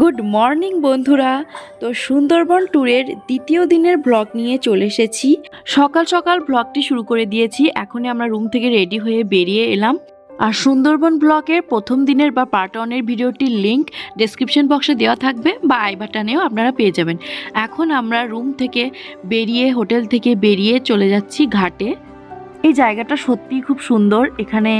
Good morning, বন্ধুরা। তো সুন্দরবন ট্যুরের দ্বিতীয় দিনের ব্লগ নিয়ে চলে এসেছি। সকাল সকাল ব্লগটি শুরু করে দিয়েছি। এখনই আমরা রুম থেকে রেডি হয়ে বেরিয়ে এলাম। আর সুন্দরবন ব্লগের প্রথম দিনের বা পার্ট ওয়ানের ভিডিওটির লিঙ্ক ডেসক্রিপশন বক্সে দেওয়া থাকবে বা আই বাটনেও আপনারা পেয়ে যাবেন। এখন আমরা রুম থেকে বেরিয়ে, হোটেল থেকে বেরিয়ে চলে যাচ্ছি ঘাটে। এই জায়গাটা সত্যিই খুব সুন্দর। এখানে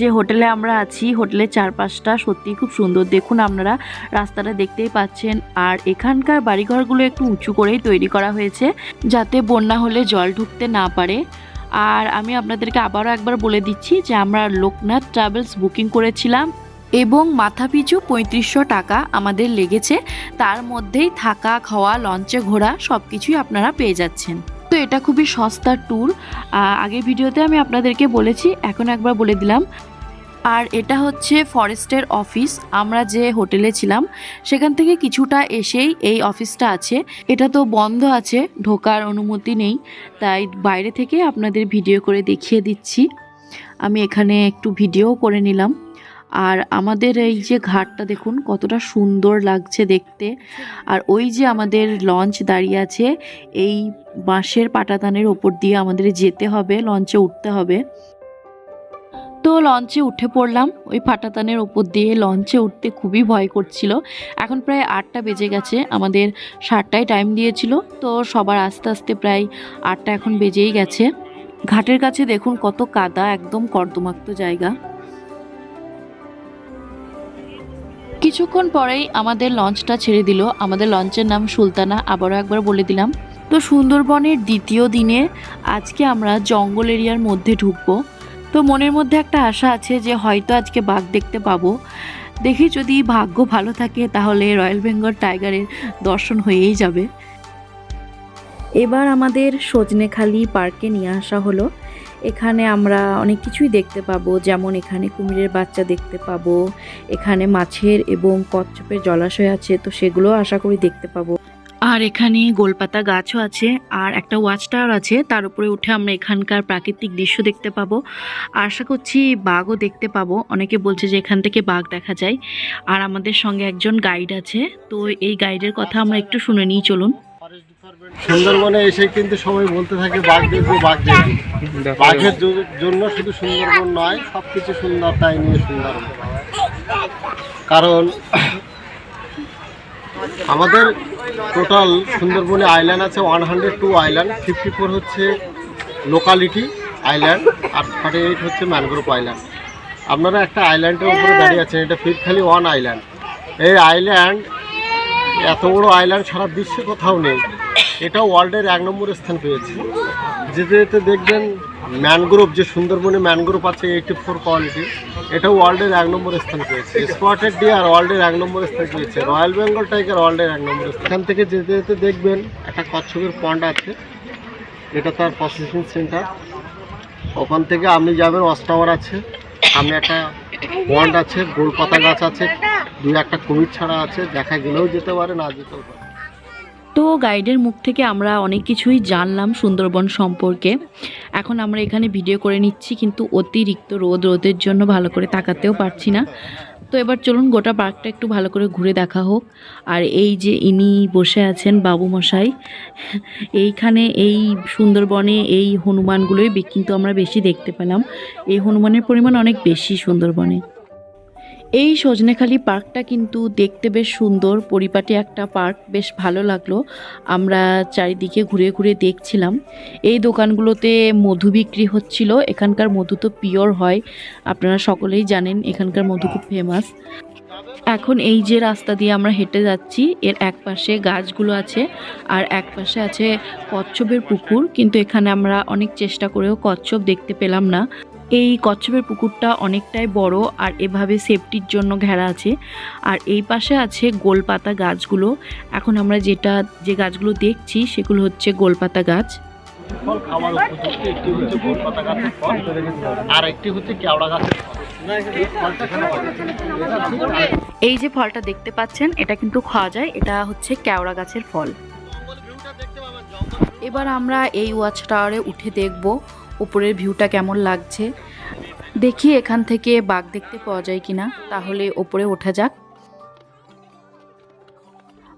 যে হোটেলে আমরা আছি, হোটেলের চারপাশটা সত্যিই খুব সুন্দর। দেখুন আপনারা, রাস্তাটা দেখতেই পাচ্ছেন। আর এখানকার বাড়িঘরগুলো একটু উঁচু করেই তৈরি করা হয়েছে, যাতে বন্যা হলে জল ঢুকতে না পারে। আর আমি আপনাদেরকে আবারও একবার বলে দিচ্ছি যে আমরা লোকনাথ ট্রাভেলস বুকিং করেছিলাম এবং মাথাপিছু পঁয়ত্রিশশো টাকা আমাদের লেগেছে। তার মধ্যেই থাকা, খাওয়া লঞ্চে ঘোরা সব কিছুই আপনারা পেয়ে যাচ্ছেন। তো এটা খুবই সস্তার ট্যুর আগের ভিডিওতে আমি আপনাদেরকে বলেছি, এখন একবার বলে দিলাম। আর এটা হচ্ছে ফরেস্টের অফিস, আমরা যে হোটেলে ছিলাম, সেখান থেকে কিছুটা এসেই এই অফিসটা আছে। এটা তো বন্ধ আছে, ঢোকার অনুমতি নেই, তাই বাইরে থেকে আপনাদের ভিডিও করে দেখিয়ে দিচ্ছি। আমি এখানে একটু ভিডিও করে নিলাম। আর আমাদের এই যে ঘাটটা দেখুন, কতটা সুন্দর লাগছে দেখতে। আর ওই যে আমাদের লঞ্চ দাঁড়িয়ে আছে, এই বাঁশের পাটাতানের ওপর দিয়ে আমাদের যেতে হবে, লঞ্চে উঠতে হবে। তো লঞ্চে উঠে পড়লাম, ওই ফাটাতানের ওপর দিয়ে লঞ্চে উঠতে খুবই ভয় করছিল। এখন প্রায় আটটা বেজে গেছে, আমাদের সাতটায় টাইম দিয়েছিল, তো সবার আস্তে আস্তে প্রায় আটটা এখন বেজেই গেছে। ঘাটের কাছে দেখুন কত কাদা, একদম কর্দমাক্ত জায়গা। কিছুক্ষণ পরেই আমাদের লঞ্চটা ছেড়ে দিল। আমাদের লঞ্চের নাম সুলতানা, আবারও একবার বলে দিলাম। তো সুন্দরবনের দ্বিতীয় দিনে আজকে আমরা জঙ্গল এরিয়ার মধ্যে ঢুকবো। তো মনের মধ্যে একটা আশা আছে যে হয়তো আজকে বাঘ দেখতে পাবো। দেখি যদি ভাগ্য ভালো থাকে তাহলে রয়্যাল বেঙ্গল টাইগারের দর্শন হয়েই যাবে। এবার আমাদের সজনেখালি পার্কে নিয়ে আসা হলো। এখানে আমরা অনেক কিছুই দেখতে পাবো। যেমন এখানে কুমিরের বাচ্চা দেখতে পাবো। এখানে মাছের এবং কচ্ছপের জলাশয় আছে, তো সেগুলো আশা করি দেখতে পাবো। আর এখানে গোলপাতা গাছও আছে, আর একটা ওয়াচ টাওয়ার আছে, তার উপরে উঠে আমরা এখানকার প্রাকৃতিক দৃশ্য দেখতে পাবো। আশা করছি বাঘও দেখতে পাবো। অনেকে বলছে যে এখান থেকে বাঘ দেখা যায়। আর আমাদের সঙ্গে একজন গাইড আছে, তো এই গাইডের কথা আমরা একটু শুনে নিই, চলুন। সুন্দরবনে এসে কিন্তু সবাই বলতে থাকে, বাঘ দেখব বাঘ দেখব। বাঘের জন্য শুধু সুন্দরবন নয় সব কিছু সুন্দর তাই নিয়ে সুন্দরবন। কারণ আমাদের টোটাল সুন্দরবনে আইল্যান্ড আছে one hundred two island fifty four হচ্ছে লোকালিটি আইল্যান্ড আর ফর্টি এইট হচ্ছে ম্যানগ্রোভ আইল্যান্ড আপনারা একটা আইল্যান্ডের উপরে দাঁড়িয়ে আছেন, এটা ফিরখালি ওয়ান আইল্যান্ড এই আইল্যান্ড এত বড় আইল্যান্ড সারা বিশ্বে কোথাও নেই। এটা ওয়ার্ল্ডের এক নম্বর স্থান পেয়েছে। যেতে যেতে দেখবেন ম্যানগ্রোভ, যে সুন্দরবনে ম্যানগ্রোভ আছে এইটি ফোর কোয়ালিটি এটা ওয়ার্ল্ডের এক নম্বর স্থান পেয়েছে। স্পটেড ডিয়ার ওয়ার্ল্ডের এক নম্বর স্থান পেয়েছে। রয়্যাল বেঙ্গল টাইগার ওয়ার্ল্ডের এক নম্বর স্থান। এখান থেকে যেতে যেতে দেখবেন একটা কচ্ছপের পন্ড আছে। এটা তার প্রসেসিং সেন্টার ওখান থেকে আপনি যাবেন ওয়াচ টাওয়ার আছে। সামনে একটা পন্ড আছে, গোলপাতা গাছ আছে। দুই একটা কুমির ছাড়া আছে। দেখা গেলেও যেতে পারে, না যেতেও পারে। তো গাইডের মুখ থেকে আমরা অনেক কিছুই জানলাম সুন্দরবন সম্পর্কে। এখন আমরা এখানে ভিডিও করে নিচ্ছি, কিন্তু অতিরিক্ত রোদ, রোদের জন্য ভালো করে তাকাতেও পারছি না। তো এবার চলুন গোটা পার্কটা একটু ভালো করে ঘুরে দেখা হোক। আর এই যে ইনি বসে আছেন বাবু মশাই, এইখানে এই সুন্দরবনে এই হনুমানগুলোই কিন্তু আমরা বেশি দেখতে পেলাম। এই হনুমানের পরিমাণ অনেক বেশি সুন্দরবনে। এই সজনেখালি পার্কটা কিন্তু দেখতে বেশ সুন্দর। পরিপাটি একটা পার্ক, বেশ ভালো লাগল। আমরা চারিদিকে ঘুরে ঘুরে দেখছিলাম। এই দোকানগুলোতে মধু বিক্রি হচ্ছিল। এখানকার মধু তো পিওর হয়। আপনারা সকলেই জানেন, এখানকার মধু খুব ফেমাস এখন এই যে রাস্তা দিয়ে আমরা হেঁটে যাচ্ছি, এর এক পাশে গাছগুলো আছে আর এক পাশে আছে কচ্ছপের পুকুর। কিন্তু এখানে আমরা অনেক চেষ্টা করেও কচ্ছপ দেখতে পেলাম না। এই কচ্ছপের পুকুরটা অনেকটাই বড় আর এভাবে সেফটির জন্য ঘেরা আছে। আর এই পাশে আছে গোলপাতা গাছগুলো। এখন আমরা যেটা যে গাছগুলো দেখছি সেগুলো হচ্ছে গোলপাতা গাছ। ফল খাওয়ার উপযুক্ত একটি হচ্ছে গোলপাতা গাছের ফল আর একটি হচ্ছে কেওড়া গাছের ফল। এই যে ফলটা দেখতে পাচ্ছেন এটা কিন্তু খাওয়া যায়। এটা হচ্ছে কেওড়া গাছের ফল। এবার আমরা এই ওয়াচ টাওয়ারে উঠে দেখব উপরের ভিউটা কেমন লাগছে? দেখি এখান থেকে বাঘ দেখতে পাওয়া যায় কিনা, তাহলে ওপরে ওঠা যাক।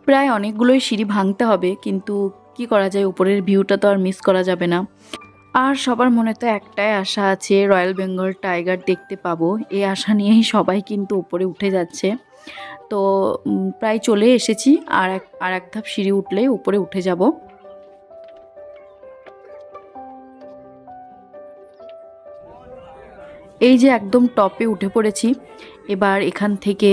প্রায় অনেকগুলোই সিঁড়ি ভাঙতে হবে, কিন্তু কি করা যায়? উপরের ভিউটা তো আর মিস করা যাবে না। আর সবার মনে তো একটাই আশা আছে, রয়্যাল বেঙ্গল টাইগার দেখতে পাবো। এই আশা নিয়েই সবাই কিন্তু উপরে উঠে যাচ্ছে। তো প্রায় চলে এসেছি, আর এক আর এক ধাপ সিঁড়ি উঠলেই উপরে উঠে যাব। এই যে একদম টপে উঠে পড়েছি, এবার এখান থেকে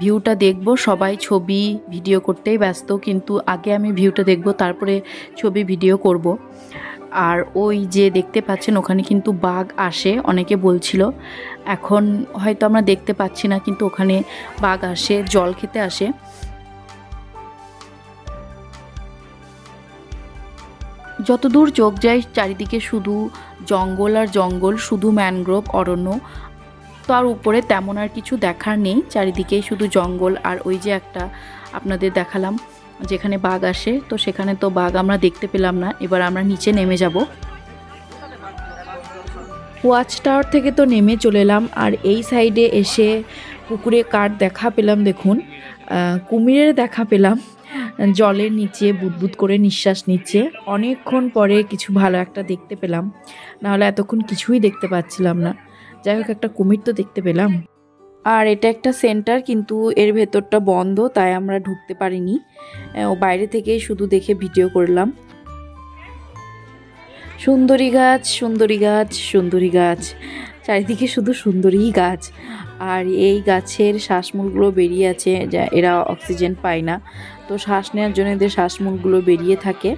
ভিউটা দেখব, সবাই ছবি ভিডিও করতেই ব্যস্ত, কিন্তু আগে আমি ভিউটা দেখব, তারপরে ছবি ভিডিও করব। আর ওই যে দেখতে পাচ্ছেন, ওখানে কিন্তু বাঘ আসে, অনেকে বলছিল। এখন হয়তো আমরা দেখতে পাচ্ছি না, কিন্তু ওখানে বাঘ আসে, জল খেতে আসে। যতদূর চোখ যায়, চারিদিকে শুধু জঙ্গল আর জঙ্গল, শুধু ম্যানগ্রোভ, অরণ্য। তার উপরে তেমন আর কিছু দেখার নেই, চারিদিকেই শুধু জঙ্গল। আর ওই যে একটা আপনাদের দেখালাম, যেখানে বাঘ আসে, তো সেখানে তো বাঘ আমরা দেখতে পেলাম না। এবার আমরা নিচে নেমে যাব। ওয়াচ টাওয়ার থেকে তো নেমে চলে এলাম, আর এই সাইডে এসে পুকুরে কাঠ দেখা পেলাম, দেখুন। কুমিরের দেখা পেলাম। জলের নিচে বুদবুদ করে নিঃশ্বাস নিচ্ছে। অনেকক্ষণ পরে কিছু ভালো একটা দেখতে পেলাম। নাহলে এতক্ষণ কিছুই দেখতে পাচ্ছিলাম না। যাই হোক, একটা কুমির তো দেখতে পেলাম। আর এটা একটা সেন্টার, কিন্তু এর ভেতরটা বন্ধ, তাই আমরা ঢুকতে পারিনি। ও বাইরে থেকে শুধু দেখে ভিডিও করলাম। সুন্দরী গাছ সুন্দরী গাছ সুন্দরী গাছ। চারিদিকে শুধু সুন্দরীই গাছ। আর এই গাছের শ্বাসমূলগুলো বেরিয়ে আছে, যা এরা অক্সিজেন পায় না। তো শ্বাস নেওয়ার জন্য এদের শ্বাসমূলগুলো বেরিয়ে থাকে।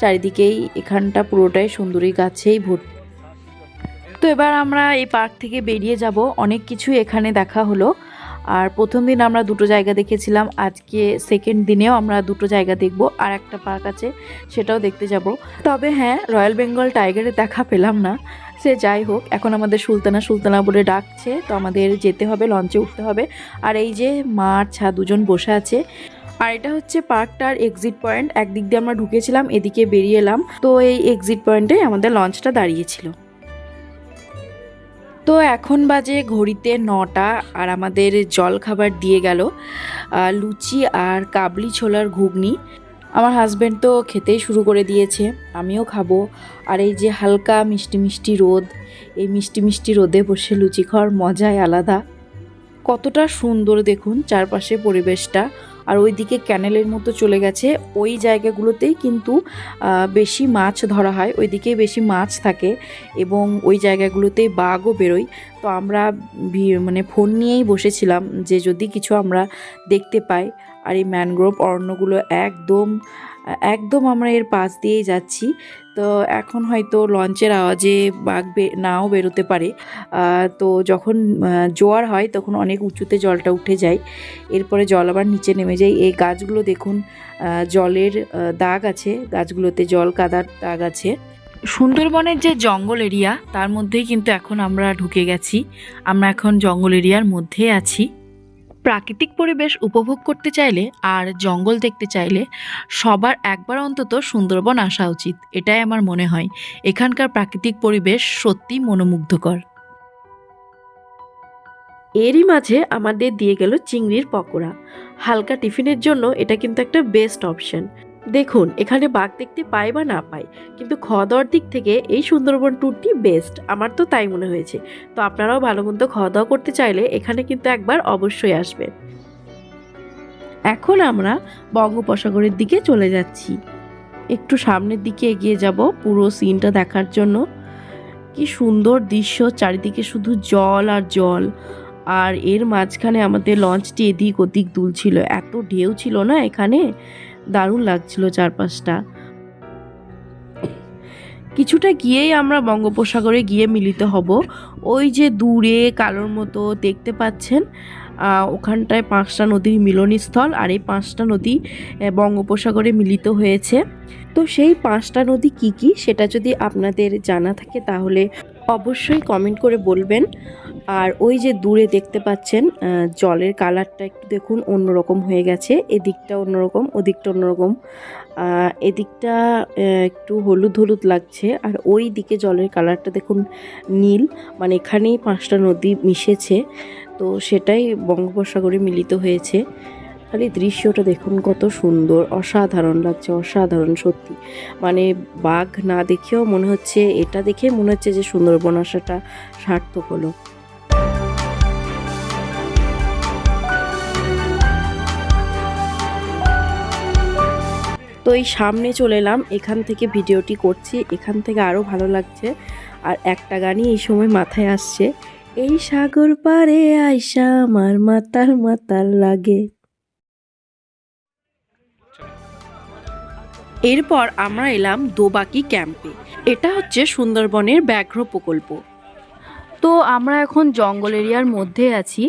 চারিদিকেই এখানটা পুরোটাই সুন্দরী গাছেই ভর্তি তো এবার আমরা এই পার্ক থেকে বেরিয়ে যাব। অনেক কিছু এখানে দেখা হলো। আর প্রথম দিন আমরা দুটো জায়গা দেখেছিলাম, আজকে সেকেন্ড দিনেও আমরা দুটো জায়গা দেখব, আর একটা পার্ক আছে, সেটাও দেখতে যাব। তবে হ্যাঁ রয়্যাল বেঙ্গল টাইগারের দেখা পেলাম না, সে যাই হোক, এখন আমাদের সুলতানা সুলতানা বলে ডাকছে, তো আমাদের যেতে হবে লঞ্চে উঠতে হবে। আর এই যে মা ছা দুজন বসে আছে, আর এটা হচ্ছে পার্কটার এক্সিট পয়েন্ট একদিক দিয়ে আমরা ঢুকেছিলাম, এদিকে বেরিয়ে এলাম, তো এই এক্সিট পয়েন্টে আমাদের লঞ্চটা দাঁড়িয়েছিল তো এখন বাজে ঘড়িতে নটা আর আমাদের জল খাবার দিয়ে গেল লুচি আর কাবলি ছোলার ঘুগনি। আমার হাজব্যান্ড তো খেতেই শুরু করে দিয়েছে, আমিও খাব। আর এই যে হালকা মিষ্টি মিষ্টি রোদ, এই মিষ্টি মিষ্টি রোদে বসে লুচি খাওয়ার মজাই আলাদা। কতটা সুন্দর দেখুন চারপাশে পরিবেশটা। আর ওইদিকে ক্যানেলের মতো চলে গেছে। ওই জায়গাগুলোতেই কিন্তু বেশি মাছ ধরা হয়। ওইদিকেই বেশি মাছ থাকে এবং ওই জায়গাগুলোতেই বাঘও বেরোয়। তো আমরা মানে ফোন নিয়েই বসেছিলাম যে যদি কিছু আমরা দেখতে পাই। আর এই ম্যানগ্রোভ অরণ্যগুলো একদম একদম আমরা এর পাশ দিয়েই যাচ্ছি। তো এখন হয়তো লঞ্চের আওয়াজে বাঘ নাও বেরোতে পারে। তো যখন জোয়ার হয় তখন অনেক উঁচুতে জলটা উঠে যায়। এরপরে জল আবার নিচে নেমে যায়। এই গাছগুলো দেখুন জলের দাগ আছে। গাছগুলোতে জল কাদার দাগ আছে। সুন্দরবনের যে জঙ্গল এরিয়া, তার মধ্যেই কিন্তু এখন আমরা ঢুকে গেছি। আমরা এখন জঙ্গল এরিয়ার মধ্যে আছি। প্রাকৃতিক পরিবেশ উপভোগ করতে চাইলে আর জঙ্গল দেখতে চাইলে সবার একবার অন্তত সুন্দরবন আসা উচিত, এটাই আমার মনে হয়। এখানকার প্রাকৃতিক পরিবেশ সত্যি মনোমুগ্ধকর। এরই মাঝে আমাদের দিয়ে গেল চিংড়ির পকোড়া। হালকা টিফিনের জন্য এটা কিন্তু একটা বেস্ট অপশন দেখুন, এখানে বাঘ দেখতে পাই বা না পাই কিন্তু খাওয়া দাওয়ার দিক থেকে এই সুন্দরবন ট্যুরটি বেস্ট আমার তো তাই মনে হয়েছে। তো আপনারাও ভালো মন্দ খাওয়া দাওয়া করতে চাইলে এখানে কিন্তু একবার অবশ্যই আসবেন। এখন আমরা বঙ্গোপসাগরের দিকে চলে যাচ্ছি। একটু সামনের দিকে এগিয়ে যাব পুরো সিনটা দেখার জন্য। কি সুন্দর দৃশ্য, চারিদিকে শুধু জল আর জল। আর এর মাঝখানে আমাদের লঞ্চটি এদিক ওদিক দুলছিল। এত ঢেউ ছিল না এখানে? দারুণ লাগছিল চারপাশটা। কিছুটা গিয়েই আমরা বঙ্গোপসাগরে গিয়ে মিলিত হব। ওই যে দূরে কালোর মতো দেখতে পাচ্ছেন ওখানটায় পাঁচটা নদীর মিলনস্থল আর এই পাঁচটা নদী বঙ্গোপসাগরে মিলিত হয়েছে। তো সেই পাঁচটা নদী কি কি সেটা যদি আপনাদের জানা থাকে তাহলে অবশ্যই কমেন্ট করে বলবেন। আর ওই যে দূরে দেখতে পাচ্ছেন জলের কালারটা একটু দেখুন অন্যরকম হয়ে গেছে। এদিকটা অন্যরকম, ওদিকটা অন্যরকম। এদিকটা একটু হলুদ হলুদ লাগছে। আর ওই দিকে জলের কালারটা দেখুন নীল। মানে এখানেই পাঁচটা নদী মিশেছে। তো সেটাই বঙ্গোপসাগরে মিলিত হয়েছে। খালি দৃশ্যটা দেখুন কত সুন্দর। অসাধারণ লাগছে, অসাধারণ সত্যি। মানে বাঘ না দেখেও মনে হচ্ছে, এটা দেখে মনে হচ্ছে যে সুন্দরবন আসাটা সার্থক হলো। তো এই সামনে চলে এলাম, এখান থেকে ভিডিওটি করছি, এখান থেকে আরও ভালো লাগছে। আর একটা গানই এই সময় মাথায় আসছে, এই সাগর পারে আয়সা আমার মাতাল মাতাল লাগে। এরপর আমরা এলাম দোবাকি ক্যাম্পে, এটা হচ্ছে সুন্দরবনের ব্যাঘ্র প্রকল্প। তো আমরা এখন জঙ্গল এরিয়ার মধ্যে আছি,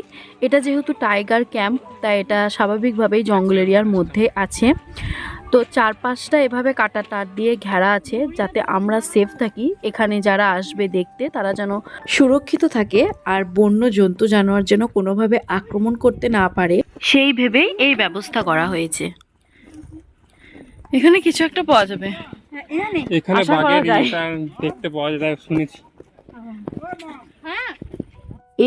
এটা যেহেতু টাইগার ক্যাম্প, তাই এটা স্বাভাবিকভাবেই জঙ্গল এরিয়ার মধ্যে আছে। তো চারপাশটা এভাবে কাটা তার দিয়ে ঘেরা আছে যাতে আমরা সেফ থাকি। এখানে যারা আসবে দেখতে তারা যেন সুরক্ষিত থাকে আর বন্য জন্তু জানোয়ার যেন কোনোভাবে আক্রমণ করতে না পারে। সেই ভেবেই এই ব্যবস্থা করা হয়েছে। এখানে কিছু একটা পাওয়া যাবে। এখানে বাঘের দেখতে পাওয়া যায় শুনেছি।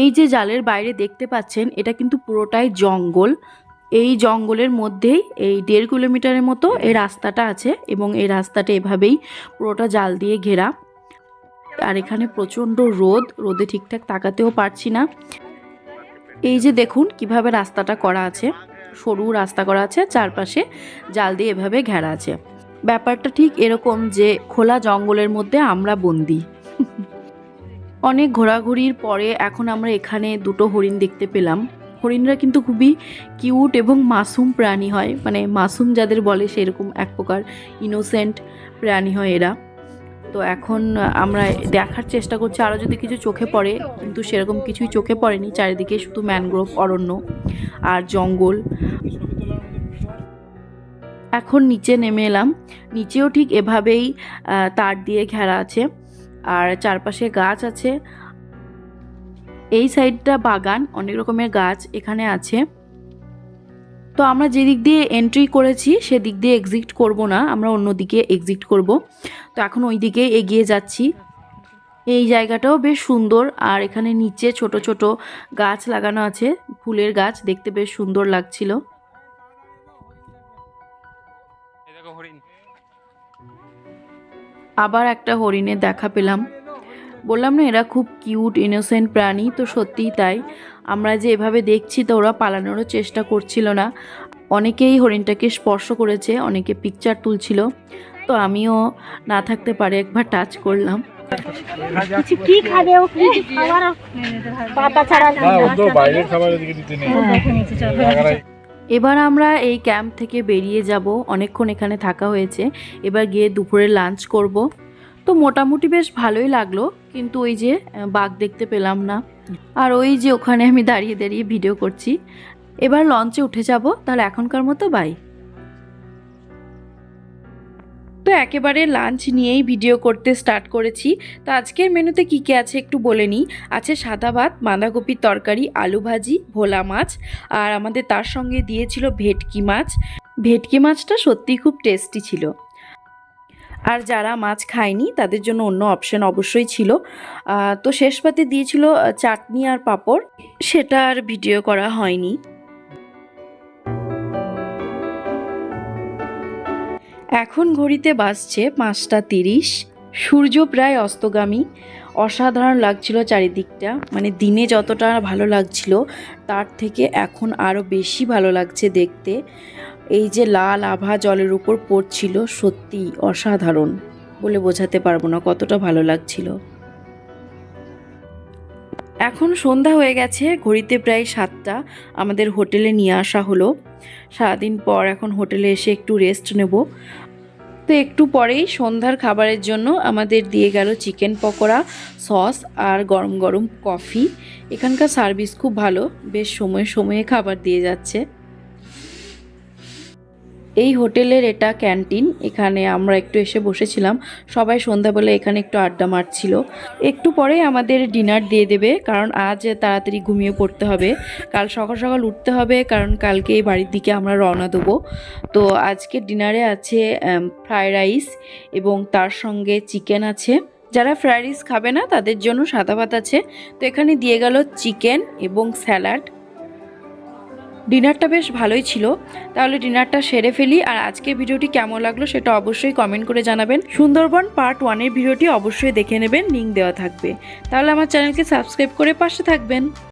এই যে জালের বাইরে দেখতে পাচ্ছেন এটা কিন্তু পুরোটাই জঙ্গল। এই জঙ্গলের মধ্যেই, এই দেড় কিলোমিটারের মতো এই রাস্তাটা আছে এবং এই রাস্তাটা এভাবেই পুরোটা জাল দিয়ে ঘেরা। আর এখানে প্রচণ্ড রোদ, রোদে ঠিকঠাক তাকাতেও পারছি না। এই যে দেখুন কীভাবে রাস্তাটা করা আছে। সরু রাস্তা করা আছে, চারপাশে জাল দিয়ে এভাবে ঘেরা আছে। ব্যাপারটা ঠিক এরকম যে খোলা জঙ্গলের মধ্যে আমরা বন্দি। অনেক ঘোরাঘুরির পরে এখন আমরা এখানে দুটো হরিণ দেখতে পেলাম। হরিণরা কিন্তু খুবই কিউট এবং মাসুম প্রাণী হয়। মানে মাসুম যাদের বলে সেরকম এক প্রকার ইনোসেন্ট প্রাণী হয় এরা। তো এখন আমরা দেখার চেষ্টা করছি, আরও যদি কিছু চোখে পড়ে, কিন্তু সেরকম কিছুই চোখে পড়েনি। চারিদিকে শুধু ম্যানগ্রোভ অরণ্য আর জঙ্গল। এখন নিচে নেমে এলাম। নিচেও ঠিক এভাবেই তার দিয়ে ঘেরা আছে। আর চারপাশে গাছ আছে। এই সাইডটা বাগান, অনেক রকমের গাছ এখানে আছে। তো আমরা যেদিক দিয়ে এন্ট্রি করেছি, সেদিক দিয়ে এক্সিট করব না, আমরা অন্য দিকে এক্সিট করব। তো এখন ওই দিকে এগিয়ে যাচ্ছি। এই জায়গাটাও বেশ সুন্দর, আর এখানে নিচে ছোট ছোট গাছ লাগানো আছে, ফুলের গাছ, দেখতে বেশ সুন্দর লাগছিল। আবার একটা হরিণের দেখা পেলাম। বললাম না এরা খুব কিউট ইনোসেন্ট প্রাণী তো সত্যিই তাই। আমরা যে এভাবে দেখছি তো ওরা পালানোরও চেষ্টা করছিল না। অনেকেই হরিণটাকে স্পর্শ করেছে অনেকে পিকচার তুলছিল। তো আমিও না থাকতে পারে একবার টাচ করলাম। কিছু কি খাবে ও? কি খাবার? পাতা ছাড়া বাইরের খাবার এদিকে দিতে নেই। দেখে নিচ্ছে চল। এবার আমরা এই ক্যাম্প থেকে বেরিয়ে যাব। অনেকক্ষণ এখানে থাকা হয়েছে। এবার গিয়ে দুপুরে লাঞ্চ করব। তো মোটামুটি বেশ ভালোই লাগল। কিন্তু ওই যে বাঘ দেখতে পেলাম না। আর ওই যে ওখানে আমি দাঁড়িয়ে দাঁড়িয়ে ভিডিও করছি। এবার লঞ্চে উঠে যাব, তাহলে এখনকার মতো বাই তো একেবারে লাঞ্চ নিয়েই ভিডিও করতে স্টার্ট করেছি। তো আজকের মেনুতে কী কী আছে একটু বলে নিই। আছে সাদা ভাত, বাঁধাকপির তরকারি, আলু ভাজি, ভোলা মাছ। আর আমাদের তার সঙ্গে দিয়েছিল ভেটকি মাছ। ভেটকি মাছটা সত্যি খুব টেস্টি ছিল। আর যারা মাছ খায়নি, তাদের জন্য অন্য অপশন অবশ্যই ছিল। তো শেষ পাতে দিয়েছিল চাটনি আর পাঁপড়। সেটা আর ভিডিও করা হয়নি। এখন ঘড়িতে বাজছে পাঁচটা তিরিশ। সূর্য প্রায় অস্তগামী। অসাধারণ লাগছিল চারিদিকটা। মানে দিনে যতটা ভালো লাগছিল, তার থেকে এখন আরও বেশি ভালো লাগছে দেখতে। এই যে লাল আভা জলের উপর পড়ছিল সত্যি অসাধারণ বলে বোঝাতে পারব না কতটা ভালো লাগছিল। এখন সন্ধ্যা হয়ে গেছে, ঘড়িতে প্রায় সাতটা। আমাদের হোটেলে নিয়ে আসা হলো। সারাদিন পর এখন হোটেলে এসে একটু রেস্ট নেব। তো একটু পরেই সন্ধ্যার খাবারের জন্য আমাদের দিয়ে গেল চিকেন পকোড়া, সস আর গরম গরম কফি। এখানকার সার্ভিস খুব ভালো, বেশ সময়ে সময়ে খাবার দিয়ে যাচ্ছে। এই হোটেলের এটা ক্যান্টিন, এখানে আমরা একটু এসে বসেছিলাম। সবাই সন্ধ্যাবেলা এখানে একটু আড্ডা মারছিল। একটু পরেই আমাদের ডিনার দিয়ে দেবে, কারণ আজ তাড়াতাড়ি ঘুমিয়ে পড়তে হবে। কাল সকাল সকাল উঠতে হবে, কারণ কালকে এই বাড়ির দিকে আমরা রওনা দেবো। তো আজকে ডিনারে আছে ফ্রায়েড রাইস এবং তার সঙ্গে চিকেন আছে। যারা ফ্রায়েড রাইস খাবে না, তাদের জন্য সাদা ভাত আছে। তো এখানে দিয়ে গেল চিকেন এবং স্যালাড। ডিনারটা বেশ ভালোই ছিল। তাহলে ডিনারটা সেরে ফেলি। আর আজকে ভিডিওটি কেমন লাগল সেটা অবশ্যই কমেন্ট করে জানাবেন। সুন্দরবন পার্ট ওয়ানের ভিডিওটি অবশ্যই দেখে নেবেন। লিঙ্ক দেওয়া থাকবে। তাহলে আমার চ্যানেলকে সাবস্ক্রাইব করে পাশে থাকবেন।